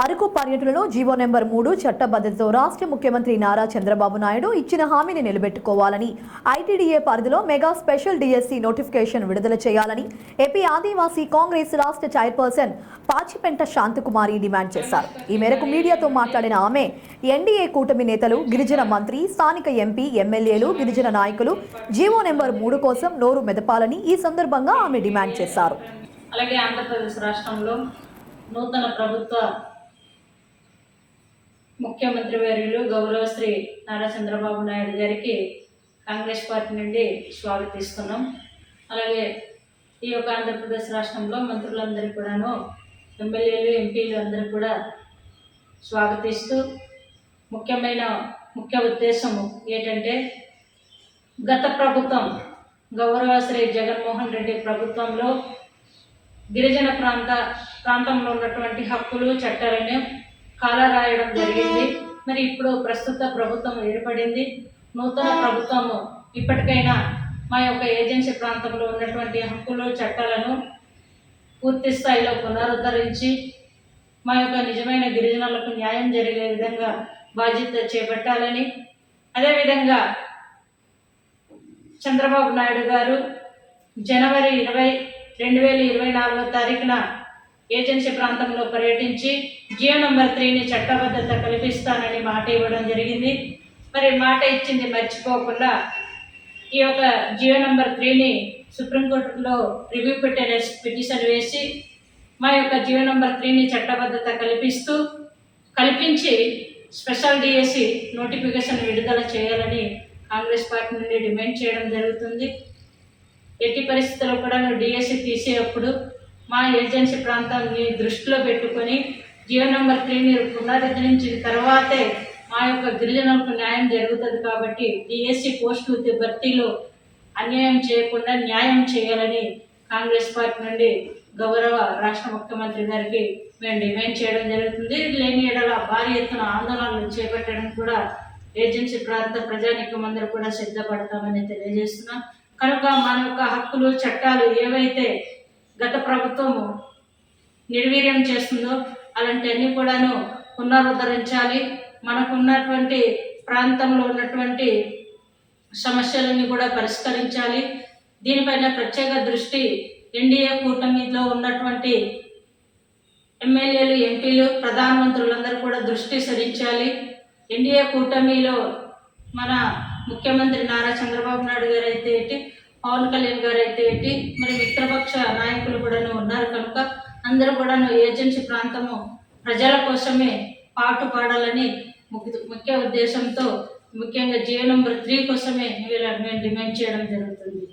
అరకు పర్యటనలో GO number మూడు చట్టబద్ధతతో రాష్ట్ర ముఖ్యమంత్రి నారా చంద్రబాబు నాయుడు ఇచ్చిన హామీని నిలబెట్టుకోవాలని. ఐటీడీఏ పరిధిలో మెగా స్పెషల్ డిఎస్సి నోటిఫికేషన్ విడుదల చేయాలని ఏపీ ఆదివాసీ కాంగ్రెస్ రాష్ట్ర చైర్పర్సన్ పాచిపెంట శాంతకుమారి డిమాండ్ చేశారు. ఈ మేరకు మీడియాతో మాట్లాడిన ఆమె ఎన్డీఏ కూటమి నేతలు గిరిజన మంత్రి స్థానిక ఎంపీ ఎమ్మెల్యేలు గిరిజన నాయకులు జీవో నెంబర్ మూడు కోసం నోరు మెదపాలని ఈ సందర్భంగా ఆమె డిమాండ్ చేశారు. అలాగే ఆంధ్రప్రదేశ్ రాష్ట్రంలో నూతన ప్రభుత్వ ముఖ్యమంత్రి వర్యులు గౌరవశ్రీ నారా చంద్రబాబు నాయుడు గారికి కాంగ్రెస్ పార్టీ నుండి స్వాగతిస్తున్నాం అలాగే ఈ యొక్క ఆంధ్రప్రదేశ్ రాష్ట్రంలో మంత్రులందరూ కూడాను ఎమ్మెల్యేలు ఎంపీలు అందరూ కూడా స్వాగతిస్తూ ముఖ్యమైన ముఖ్య ఉద్దేశము ఏంటంటే గత ప్రభుత్వం గౌరవశ్రీ జగన్మోహన్ రెడ్డి ప్రభుత్వంలో గిరిజన ప్రాంత ప్రాంతంలో ఉన్నటువంటి హక్కులు చట్టాలను కాలరాయడం జరిగింది. మరి ఇప్పుడు ప్రస్తుత ప్రభుత్వం ఏర్పడింది. నూతన ప్రభుత్వము ఇప్పటికైనా మా యొక్క ఏజెన్సీ ప్రాంతంలో ఉన్నటువంటి హక్కులు చట్టాలను పూర్తి స్థాయిలో పునరుద్ధరించి మా యొక్క నిజమైన గిరిజనులకు న్యాయం జరిగే విధంగా బాధ్యత చేపట్టాలని. అదేవిధంగా చంద్రబాబు నాయుడు గారు జనవరి ఇరవై రెండు వేల ఇరవై నాలుగో తారీఖున ఏజెన్సీ ప్రాంతంలో పర్యటించి జియో నంబర్ త్రీని చట్టబద్ధత కల్పిస్తానని మాట ఇవ్వడం జరిగింది. మరి మాట ఇచ్చింది మర్చిపోకుండా ఈ యొక్క జియో నంబర్ త్రీని సుప్రీంకోర్టులో రివ్యూ పెట్టే పిటిషన్ వేసి మా యొక్క జియో నంబర్ త్రీని చట్టబద్ధత కల్పిస్తూ కల్పించి స్పెషల్ డిఎస్సి నోటిఫికేషన్ విడుదల చేయాలని కాంగ్రెస్ పార్టీ నుండి డిమాండ్ చేయడం జరుగుతుంది. ఎట్టి పరిస్థితుల్లో కూడా డిఎస్సి తీసేటప్పుడు మా ఏజెన్సీ ప్రాంతాన్ని దృష్టిలో పెట్టుకొని జియో నెంబర్ త్రీని పునరుద్ధరించిన తర్వాతే మా యొక్క గిరిజనులకు న్యాయం జరుగుతుంది కాబట్టి డిఎస్సి పోస్టు భర్తీలో అన్యాయం చేయకుండా న్యాయం చేయాలని కాంగ్రెస్ పార్టీ నుండి గౌరవ రాష్ట్ర ముఖ్యమంత్రి గారికి మేము డిమాండ్ చేయడం జరుగుతుంది. లేని ఎడల భారీ ఎత్తున ఆందోళనలు చేపట్టడం కూడా ఏజెన్సీ ప్రాంత ప్రజానికం అందరూ కూడా సిద్ధపడతామని తెలియజేస్తున్నాం. కనుక మన యొక్క హక్కులు చట్టాలు ఏవైతే గత ప్రభుత్వము నిర్వీర్యం చేస్తుందో అలాంటివన్నీ కూడాను పునరుద్ధరించాలి. మనకున్నటువంటి ప్రాంతంలో ఉన్నటువంటి సమస్యలన్నీ కూడా పరిష్కరించాలి. దీనిపైన ప్రత్యేక దృష్టి ఎన్డీఏ కూటమిలో ఉన్నటువంటి ఎమ్మెల్యేలు ఎంపీలు ప్రధానమంత్రులందరూ కూడా దృష్టి సరించాలి. ఎన్డీఏ కూటమిలో మన ముఖ్యమంత్రి నారా చంద్రబాబు నాయుడు గారు అయితే ఏంటి పవన్ కళ్యాణ్ గారు అయితే ఏంటి మరి మిత్రపక్ష నాయకులు కూడాను ఉన్నారు కనుక అందరూ కూడాను ఏజెన్సీ ప్రాంతము ప్రజల కోసమే పాటు పాడాలని ముఖ్య ముఖ్య ఉద్దేశంతో ముఖ్యంగా జియో నెంబర్ త్రీ కోసమే వీళ్ళ మేము డిమాండ్ చేయడం జరుగుతుంది.